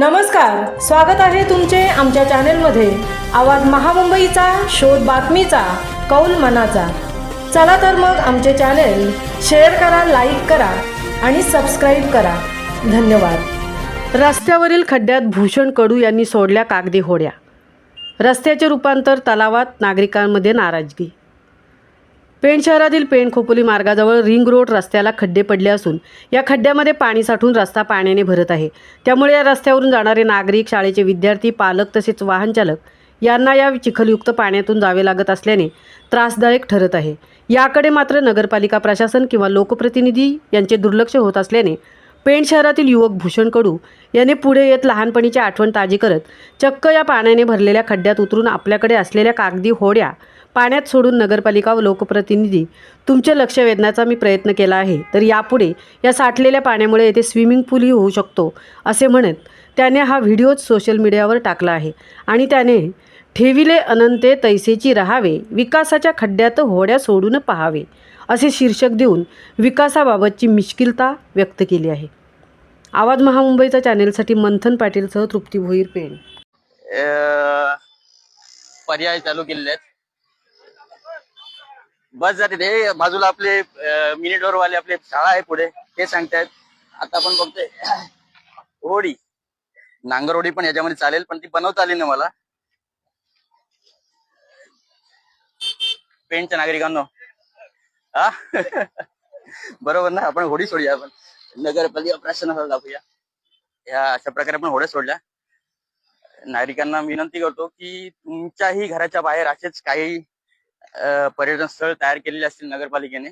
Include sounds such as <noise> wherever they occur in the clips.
नमस्कार स्वागत आहे तुमचे आमच्या चॅनेलमध्ये. आवाज महामुंबईचा शोध बातमीचा कौल मनाचा. चला तर मग आमचे चॅनेल शेअर करा लाईक करा आणि सबस्क्राईब करा. धन्यवाद. रस्त्यावरील खड्ड्यात भूषण कडू यांनी सोडल्या कागदी होड्या. रस्त्याचे रूपांतर तलावात नागरिकांमध्ये नाराजगी. पेण शहरातील पेण खोपोली मार्गाजवळ रिंग रोड रस्त्याला खड्डे पडले असून या खड्ड्यामध्ये पाणी साठून रस्ता पाण्याने भरत आहे. त्यामुळे या रस्त्यावरून जाणारे नागरिक शाळेचे विद्यार्थी पालक तसेच वाहनचालक यांना या चिखलयुक्त पाण्यातून जावे लागत असल्याने त्रासदायक ठरत आहे. याकडे मात्र नगरपालिका प्रशासन किंवा लोकप्रतिनिधी यांचे दुर्लक्ष होत असल्याने पेण शहरातील युवक भूषण कडू याने पुढे येत लहानपणीची आठवण ताजी करत चक्क या पाण्याने भरलेल्या खड्ड्यात उतरून आपल्याकडे असलेल्या कागदी होड्या पाण्यात सोडून नगरपालिका व लोकप्रतिनिधी तुमचे लक्ष वेधण्याचा मी प्रयत्न केला आहे. तर यापुढे या साठलेल्या पाण्यामुळे येथे स्विमिंग पूलही होऊ शकतो असे म्हणत त्याने हा व्हिडिओच सोशल मीडियावर टाकला आहे आणि त्याने ठेविले अनंते तैसेची राहावे विकासाच्या खड्ड्यात होड्या सोडून पहावे. असे शीर्षक देऊन विकासाबाबतची मिश्किलता व्यक्त केली आहे. आवाज महामुंबईचा चॅनेलसाठी मंथन पाटीलसह तृप्ती भोईर पेण. पर्याय चालू केलेले आहेत. बस जाते ते. बाजूला आपले मिनिटवर वाले आपले शाळा आहे पुढे ते सांगतायत. आता आपण बघतोय. होडी नांगर होडी पण याच्यामध्ये चालेल पण ती बनवता आली ना मला. पेणच्या नागरिकांनो हा? बरोबर ना आपण होडी सोडूया आपण. नगरपालिका प्रशासनाला दाखवूया. या अशा प्रकारे आपण होड्या सोडल्या. नागरिकांना विनंती करतो की तुमच्याही घराच्या बाहेर असेच काही पर्यटन स्थळ तयार केलेले असतील नगरपालिकेने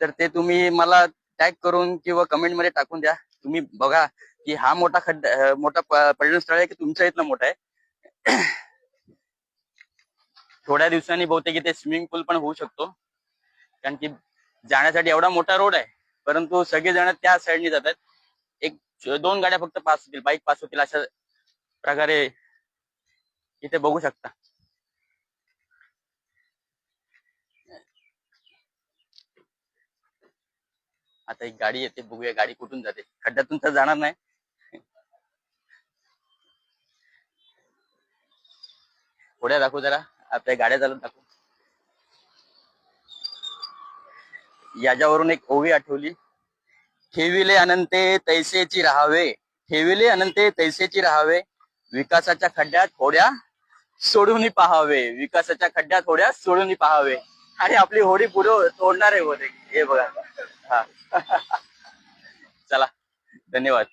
तर ते तुम्ही मला टॅग करून किंवा कमेंटमध्ये टाकून द्या. तुम्ही बघा की हा मोठा खड्डा मोठा पर्यटन स्थळ आहे की तुमच्या इथलं मोठा आहे? थोड्या दिवसांनी बहुतेक इथे स्विमिंग पूल पण होऊ शकतो. कारण की जाण्यासाठी एवढा मोठा रोड आहे परंतु सगळेजण त्या साईडने जातात एक दोन गाड्या फक्त पास होतील बाईक पास होतील अशा प्रकारे इथे बघू शकता. आता एक गाडी येते बघूया गाडी कुठून जाते. खड्ड्यातून तर जाणार नाही. पुढे दाखवू जरा. आपल्या गाड्या चालत दाखवू. याच्यावरून एक ओवी आठवली. ठेविले अनंते तैसेची राहावे. ठेविले अनंते तैसेची राहावे. विकासाच्या खड्ड्यात होड्या सोडून पाहावे. विकासाच्या खड्ड्यात होड्या सोडून पाहावे. आणि आपली होडी पुढे तोडणार आहे हे बघा. हा. <laughs> चला. धन्यवाद.